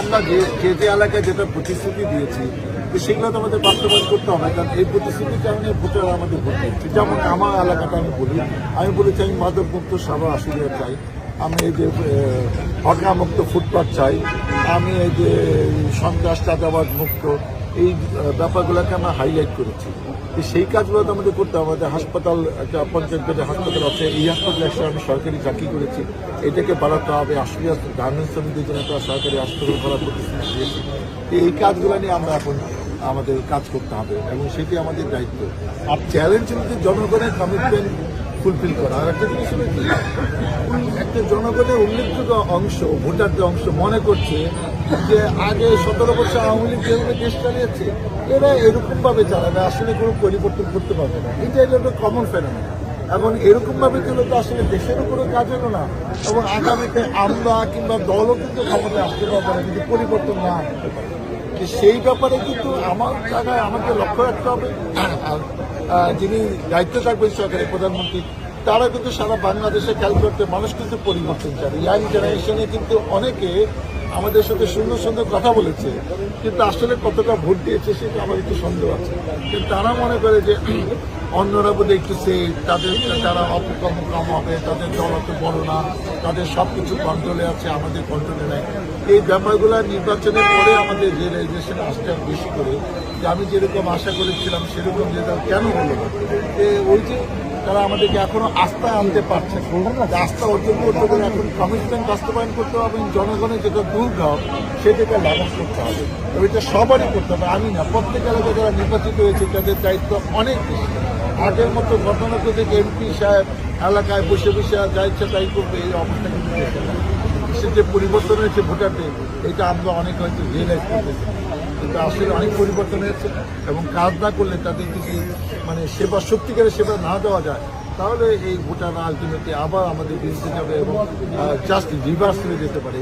আমরা যে যে যে এলাকায় যেটা প্রতিশ্রুতি দিয়েছি, তো সেগুলো তো আমাদের বাস্তবায়ন করতে হবে, কারণ এই প্রতিশ্রুতির কারণে ভোটাররা আমাদের ভোট যেমন আমার এলাকাটা আমি বলি, আমি বলেছি আমি মাদক মুক্ত আসলে চাই। আমি এই যে হকা মুক্ত ফুটপাথ চাই, আমি এই যে, সন্ত্রাস চাঁদাবাদ মুক্ত, এই ব্যাপারগুলোকে আমরা হাইলাইট করেছি। সেই কাজগুলো তো আমাদের করতে হবে। আমাদের হাসপাতাল, একটা পঞ্চায়েত বেডের হাসপাতাল আছে, এই হাসপাতালে একটা আমি সরকারি চাকরি করেছি। এটাকে বাড়াতে হবে। আসলে গার্মেন্টস শ্রমিকদের জন্য একটা সরকারি হাসপাতাল করার প্রতিশ্রুতি দিয়েছি। এই কাজগুলো নিয়ে আমরা এখন আমাদের কাজ করতে হবে এবং সেটি আমাদের দায়িত্ব। আর চ্যালেঞ্জ হচ্ছে জনগণের কমিটমেন্ট ফুলফিল করা। আর একটা জিনিস একটা জনগণের উল্লেখযোগ্য অংশ, ভোটারদের অংশ মনে করছে যে আগে সতেরো বছর আওয়ামী লীগ যেভাবে দেশ চালিয়েছে, এরা এরকমভাবে চালাবে, আসলে কোনো পরিবর্তন করতে পারবে না। এটা হলো একটা কমন ফেনোমেন এবং এরকমভাবে চলে তো আসলে দেশের উপরে কাজ হলো না। এবং আগামীতে আমরা কিংবা দলও কিন্তু ক্ষমতায় আসতে পারবে না কিন্তু পরিবর্তন না সেই ব্যাপারে কিন্তু আমার জায়গায় আমাকে লক্ষ্য রাখতে হবে। যিনি দায়িত্ব থাকবেন সরকারের প্রধানমন্ত্রী, তারা কিন্তু সারা বাংলাদেশে খেয়াল করতে মানুষ কিন্তু পরিবর্তন চায়। ইয়াং জেনারেশনে কিন্তু অনেকে আমাদের সাথে সুন্দর সুন্দর কথা বলেছে, কিন্তু আসলে কতটা ভোট দিয়েছে সেটা আমার একটু সন্দেহ আছে। কিন্তু তারা মনে করে যে অন্যরা বোধ সে তাদের তারা অপকর্ম কম হবে, তাদের দল অত বড় না, তাদের সব কিছু কন্ট্রোলে আছে, আমাদের কন্ট্রোলে নেই। এই ব্যাপারগুলো নির্বাচনের পরে আমাদের রিয়েলাইজেশন আসতে বেশি করে। যে আমি যেরকম আশা করেছিলাম, সেরকম রেজাল্ট কেন হলো না? তারা আমাদেরকে এখনও আস্থা আনতে পারছে আস্থা অর্জন করতে গেলে এখন কমিটমেন্ট বাস্তবায়ন করতে হবে, জনগণের যেটা দুর্ভাব সেটাকে লাঘব করতে হবে। তবে এটা সবারই করতে হবে, আমি না। প্রত্যেক এলাকায় যারা নির্বাচিত হয়েছে, তাদের দায়িত্ব অনেক বেশি। আগের মতো ঘটনা থেকে এমপি সাহেব এলাকায় বসে বসে যা ইচ্ছা তাই করবে, এই অবস্থা কিন্তু সে যে পরিবর্তন হয়েছে ভোটারদের, এটা আমরা অনেক হয়তো রিয়েলাইজ করতেছি। কিন্তু আসলে অনেক পরিবর্তন হয়েছে এবং কাজ না করলে তাদের যদি মানে সেবা, সত্যিকারের সেবা না দেওয়া যায়, তাহলে এই ভোটাররা আলটিমেটলি আবার আমাদের বিরুদ্ধে যাবে এবং জাস্ট রিভার্স হয়ে যেতে পারে।